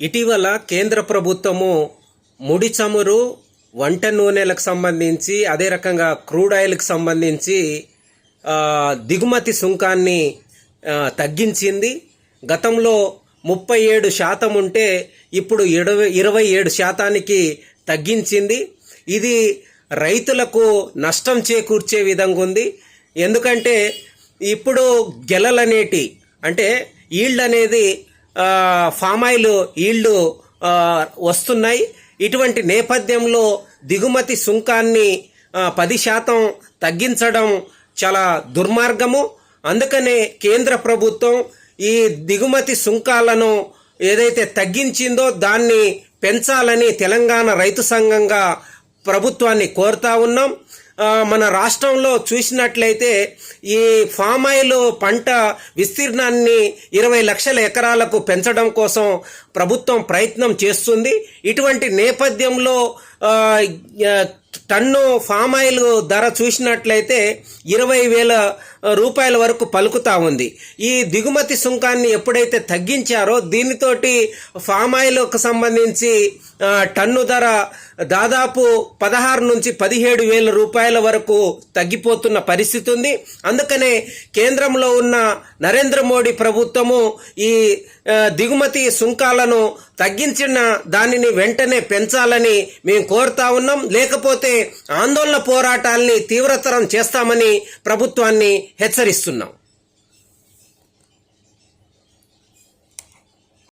ఇటీవల కేంద్ర ప్రభుత్వము ముడి చమురు వంట నూనెలకు సంబంధించి అదే రకంగా క్రూడ్ ఆయిల్కి సంబంధించి దిగుమతి సుంకాన్ని తగ్గించింది. గతంలో ముప్పై ఏడు శాతం ఉంటే ఇప్పుడు ఇరవై ఇరవై ఏడు శాతానికి తగ్గించింది. ఇది రైతులకు నష్టం చేకూర్చే విధంగా ఉంది. ఎందుకంటే ఇప్పుడు గెలలనేటి అంటే ఈల్డ్ అనేది ఫామ్ ఆయిల్ ఈల్డ్ వస్తున్నాయి. ఇటువంటి నేపథ్యంలో దిగుమతి సుంకాన్ని పది శాతం తగ్గించడం చాలా దుర్మార్గము. అందుకనే కేంద్ర ప్రభుత్వం ఈ దిగుమతి సుంకాలను ఏదైతే తగ్గించిందో దాన్ని పెంచాలని తెలంగాణ రైతు సంఘంగా ప్రభుత్వాన్ని కోరుతా ఉన్నాం. మన రాష్ట్రంలో చూసినట్లయితే ఈ ఫామ్ ఆయిల్ పంట విస్తీర్ణాన్ని ఇరవై లక్షల ఎకరాలకు పెంచడం కోసం ప్రభుత్వం ప్రయత్నం చేస్తుంది. ఇటువంటి నేపథ్యంలో టన్ను ఫామ్ ఆయిల్ ధర చూసినట్లయితే ఇరవై వేల రూపాయల వరకు పలుకుతా ఉంది. ఈ దిగుమతి సుంకాన్ని ఎప్పుడైతే తగ్గించారో దీనితోటి ఫామ్ ఆయిల్కు సంబంధించి టన్ను ధర దాదాపు పదహారు నుంచి పదిహేడు వేల రూపాయల వరకు తగ్గిపోతున్న పరిస్థితి ఉంది. అందుకనే కేంద్రంలో ఉన్న నరేంద్ర మోడీ ప్రభుత్వము ఈ దిగుమతి సుంకాలను తగ్గించిన దానిని వెంటనే పెంచాలని మేము కోరుతా ఉన్నాం. లేకపోతే ఆందోళన పోరాటాల్ని తీవ్రతరం చేస్తామని ప్రభుత్వాన్ని హెచ్చరిస్తున్నాం.